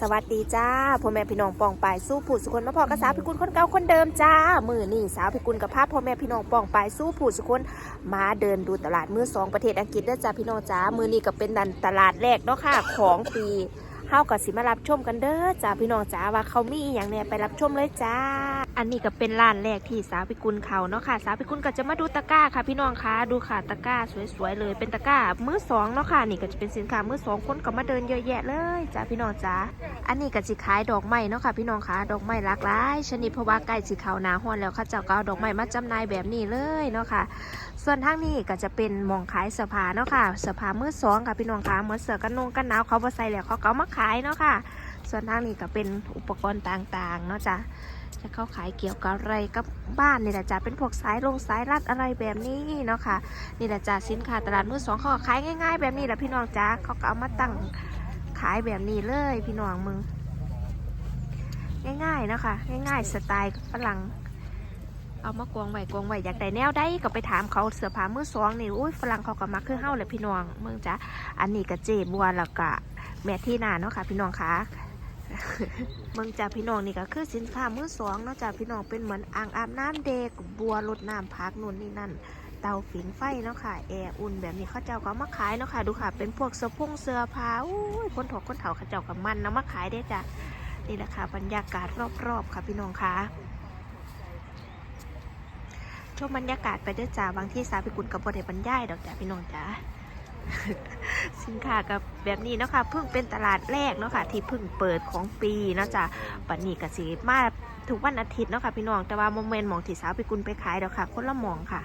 สวัสดีจ้าพ่อแม่พี่น้องปองปายสู้ผู้สุคนมาพอกระสาวพิกุลคนเก่าคนเดิมจ้า มือนี่สาวพิกุลกับภาพพ่อแม่พี่น้องปองปายสู้ผู้สุคนมาเดินดูตลาดมือสองประเทศอังกฤษเด้อจ้าพี่น้องจ้ามือนี่ก็เป็นดันตลาดแรกเนาะค่ะของปี เฮากับสิมารับชมกันเด้อจ้าพี่น้องจ้าว่าเขามีอย่างเนี่ยไปรับชมเลยจ้า อันนี้ก็เป็นร้านแรกที่สาวพิกุลเขาเนาะค่ะ สาวพิกุลก็จะมาดูตะกร้าค่ะ พี่น้องคะดูค่ะตะกร้าสวยๆเลย เป็นตะกร้ามือสองเนาะค่ะนี่ก็จะเป็นสินค้ามือสองคนก็มาเดินเยอะแยะเลยจ้าพี่น้องจ้าอันนี้ก็สิขายดอกไม้เนาะค่ะ พี่น้องคะดอกไม้หลากหลายชนิดเพราะว่าใกล้สิเขาหนาฮ้อนแล้วเข้าเจ้าก็เอาดอกไม้มาจำหน่ายแบบนี้เลยเนาะค่ะส่วนทางนี้ก็จะเป็นหมองขายเสื้อผ้าเนาะค่ะเสื้อผ้ามือสองค่ะพี่น้องคะเหมือนเสื้อกันนงกันหนาวเขาบ่ใส่แล้วเขาก็เอามาขายเนาะค่ะ ส่วนทางนี้ก็เป็นอุปกรณ์ต่างๆเนาะจ้ะจะเข้าขายเกี่ยวกับอะไรกับบ้านนี่แหละจ้ะเป็นพวกสายลงสายรัดอะไรแบบนี้เนาะค่ะนี่แหละจ้ะสินค้าตลาดมือสองเขาขายง่าย ๆ แบบนี้แหละพี่น้องจ้ะเขาก็เอามาตั้งขายแบบนี้เลยพี่น้องมึง ง่ายๆนะคะง่ายๆสไตล์ฝรั่ง เอามากวงไว้กวงไว้อยากได้แนวได้ก็ไปถามเขาเสือผ้ามือสองนี่อุ้ยฝรั่งเขาก็มักคือเฮ้าเลยพี่น้องเมืองจ้ะอันนี้ก็เจบัวแล้วก็แม่ที่นาเนาะค่ะ พี่น้องคะเมืองจ้ะพี่น้องนี่ก็คือสินค้ามือสองเนาะจ้ะพี่น้องเป็นเหมือนอ่างอาบน้ำเด็กบัวรดน้ำพักนู่นนี่นั่นเตาฝิงไฟเนาะค่ะแอร์อุ่นแบบนี้เขาเจ้าก็มาขายเนาะค่ะดูค่ะ เป็นพวกเสื้อผงเสื้อผ้าอุ้ยคนถกคนเฒ่าเขาเจ้ากับมันนะมาขายได้จ้ะนี่แหละค่ะบรรยากาศรอบๆค่ะพี่น้องคะ ชมบรรยากาศไปด้วยจ้าบางที่สาพิกุลกับบริบรรยายดอกจ้าพี่น้องจ้าสินค้ากับแบบนี้เนาะค่ะเพิ่งเป็นตลาดแรกเนาะค่ะที่เพิ่งเปิดของปีเนาะจ้ะปันนี้กสิมาทุกวันอาทิตย์เนาะค่ะพี่น้องแต่ว่าโมเมนต์มองที่สาวพิกุลไปขายดอกค่ะ คนละมองค่ะ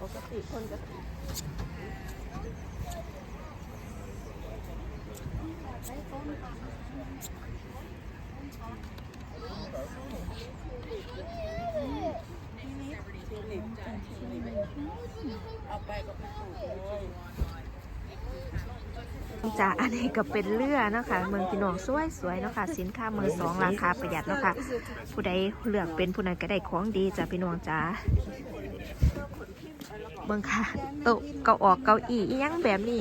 ปกติคนก็ จ้าอันนี้ก็เป็นเรือเนาะค่ะเมืองพี่น้องสวยสวยเนาะค่ะสินค้ามือสองราคาประหยัดเนาะค่ะผู้ใดเลือกเป็นผู้นั้นก็ได้ของดีจ้าพี่น้องจ้าเมืองค่ะโต๊ะเก้าออกเก้าอี้อิหยังแบบนี้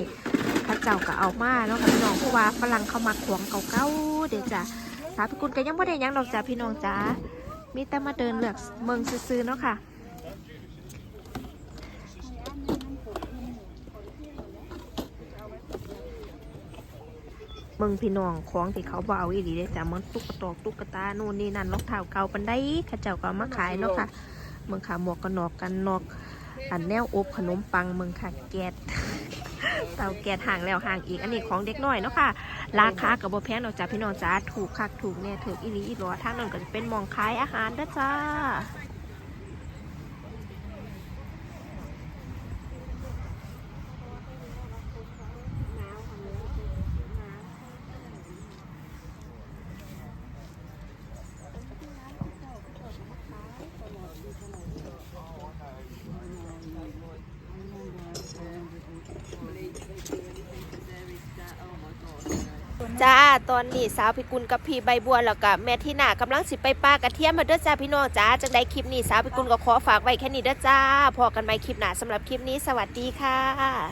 พระเจ้าก็เอามาเนาะค่ะพี่น้องเพราะว่าฝรั่งเขามาของเก่าๆเดี๋ยวจ้าสาพิกุลก็ยังไม่ได้ยังดอกจ้าพี่น้องจ้ามีแต่มาเดินเลือกเมืองซื้อๆเนาะค่ะ เมืองพี่น้องของที่เขาบเอาอีหลีเด้อจ้ะมันตุ๊กตอกตุ๊กตาโน่นนี่นั่นรองเท้าเก่าปันได้เข้าเจ้าก็เอามาขายเนาะค่ะเมืองค่ะหมวกกันนอกกันนอก อันแนวอบขนมปังเมืองค่ะแก๊สเตาแก๊สห่างแล้วห่างอีกอันนี้ของเด็กน้อยเนาะค่ะราคากับบ่แพงดอกจ้าพี่น้องจ้าถูกคักถูกเนี่ยถูกอีหลีอีหลอทางนั้นก็จะเป็นหมองขายอาหารเด้อจ้า จ้า ตอนนี้สาวพิกุลกับพี่ใบบัวแล้วกับแม่ที่หนากำลังสิไปป้ากระเทียมมาเด้อจ้าพี่น้องจ้าจังได้คลิปนี้สาวพิกุลก็ขอฝากไว้แค่นี้เด้อจ้าพอกันใหม่คลิปหน้าสำหรับคลิปนี้สวัสดีค่ะ